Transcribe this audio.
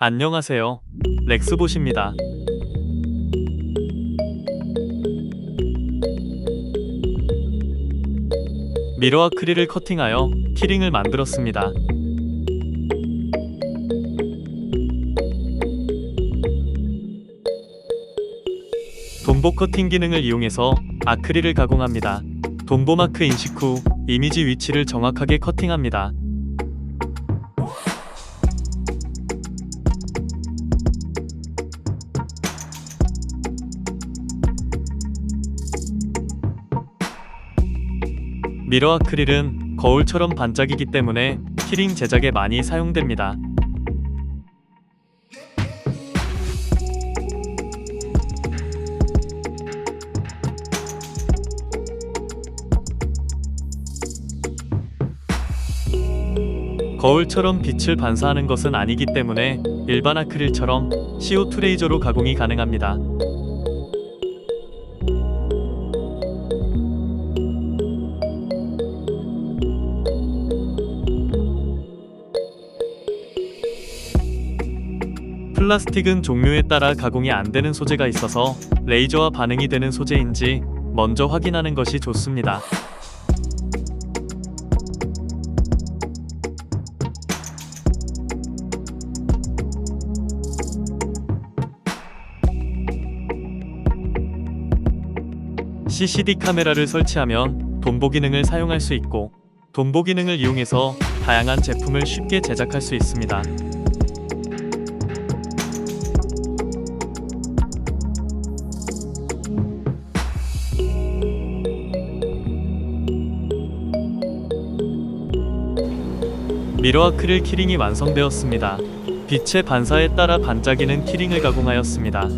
안녕하세요. 렉스봇입니다. 미러 아크릴을 커팅하여 키링을 만들었습니다. 돈보 커팅 기능을 이용해서 아크릴을 가공합니다. 돈보 마크 인식 후 이미지 위치를 정확하게 커팅합니다. 미러 아크릴은 거울처럼 반짝이기 때문에 키링 제작에 많이 사용됩니다. 거울처럼 빛을 반사하는 것은 아니기 때문에 일반 아크릴처럼 CO2 레이저로 가공이 가능합니다. 플라스틱은 종류에 따라 가공이 안 되는 소재가 있어서 레이저와 반응이 되는 소재인지 먼저 확인하는 것이 좋습니다. CCD 카메라를 설치하면 돈보 기능을 사용할 수 있고 돈보 기능을 이용해서 다양한 제품을 쉽게 제작할 수 있습니다. 미러 아크릴 키링이 완성되었습니다. 빛의 반사에 따라 반짝이는 키링을 가공하였습니다.